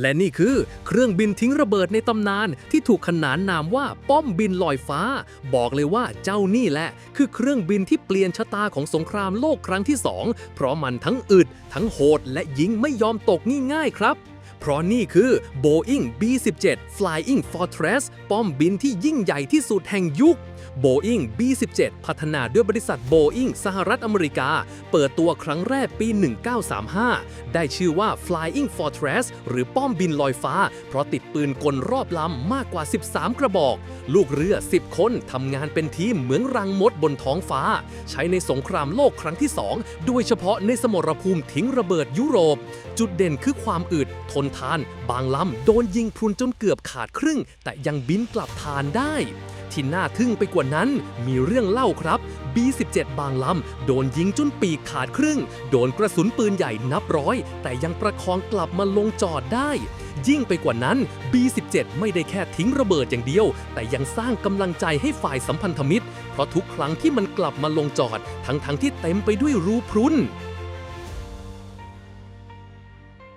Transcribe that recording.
และนี่คือเครื่องบินทิ้งระเบิดในตำนานที่ถูกขนานนามว่าป้อมบินลอยฟ้า บอกเลยว่าเจ้านี่แหละ คือเครื่องบินที่เปลี่ยนชะตาของสงครามโลกครั้งที่สองเพราะมันทั้งอึด ทั้งโหด และยิงไม่ยอมตกง่ายๆครับเพราะนี่คือ Boeing B-17 Flying Fortress ป้อมบินที่ยิ่งใหญ่ที่สุดแห่งยุค Boeing B-17 พัฒนาด้วยบริษัท Boeing สหรัฐอเมริกา เปิดตัวครั้งแรกปี 1935 ได้ชื่อว่า Flying Fortress หรือป้อมบินลอยฟ้า เพราะติดปืนกลรอบลำมากกว่า 13 กระบอก ลูกเรือ 10 คนทำงานเป็นทีมเหมือนรังมดบนท้องฟ้า ใช้ในสงครามโลกครั้งที่ 2 โดยเฉพาะในสมรภูมิทิ้งระเบิดยุโรป จุดเด่นคือความอึด ทนทาน บางลำโดนยิงพรุนจนเกือบขาดครึ่ง แต่ยังบินกลับทานได้ ที่น่าทึ่งไปกว่านั้น มีเรื่องเล่าครับ B17 บางลำ โดนยิงจนปีกขาดครึ่ง โดนกระสุนปืนใหญ่นับร้อย แต่ยังประคองกลับมาลงจอดได้ ยิ่งไปกว่านั้น B17 ไม่ได้แค่ทิ้งระเบิดอย่างเดียว แต่ยังสร้างกำลังใจให้ฝ่ายสัมพันธมิตร เพราะทุกครั้งที่มันกลับมาลงจอด ทั้งๆทที่เต็มไปด้วยรูพรุน